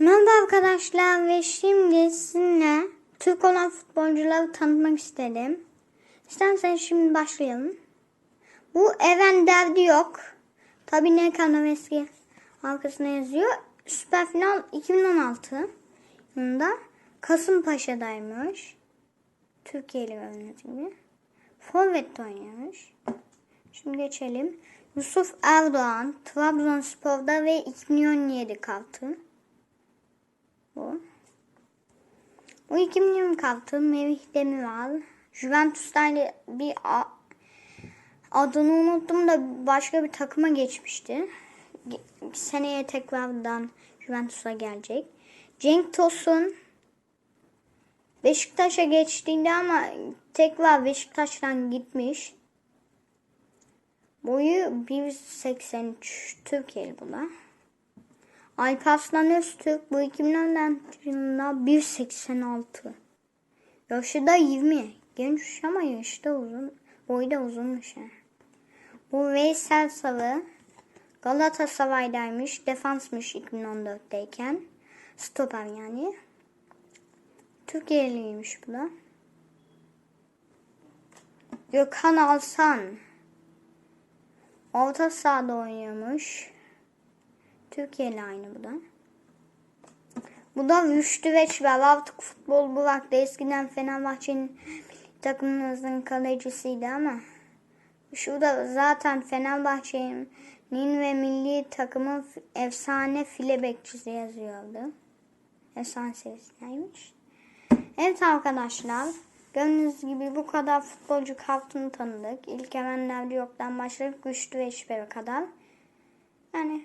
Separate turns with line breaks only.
Merhaba arkadaşlar ve şimdi sizinle Türk olan futbolcuları tanıtmak istedim. İsterseniz şimdi başlayalım. Bu Even Derdi yok. Tabi ne kadar eski arkasına yazıyor. Süper Final 2016 yılında Kasımpaşa'daymış. Türkiye'li yönetimi. Forvet'te oynuyormuş. Şimdi geçelim. Yusuf Erdoğan Trabzonspor'da ve 2017 kaptı. Bu. Bu 2020 kaptı. Merih Demiral. Juventus'ta ile bir adını unuttum da başka bir takıma geçmişti. Ge- Seneye tekrardan Juventus'a gelecek. Cenk Tosun Beşiktaş'a geçtiğinde ama tekrar Beşiktaş'tan gitmiş. Boyu 1.83 Türkiye'li bu da. Alparslan Öztürk bu 2010'dan yılında 1.86. Yaşı da 20. Genç ama yaşı da uzun. Boyu da uzunmuş yani. Bu Veysel Savı Galatasaray'daymış. Defansmış 2014'teyken. Stoper yani. Türkiye'liymiş bu da. Gökhan Alsan. Orta sahada oynuyormuş. Türkiye'li aynı bu da. Bu da Rüştü Veçber. Artık futbol bıraktı. Eskiden Fenerbahçe'nin takımımızın kalecisiydi ama şurada zaten Fenerbahçe'nin ve milli takımın efsane file bekçisi yazıyordu. Efsane serisindeymiş. Evet arkadaşlar. Gördüğünüz gibi bu kadar futbolcu kartını tanıdık. İlk Erenler yoktan başlayıp güçlü ve kadar. Yani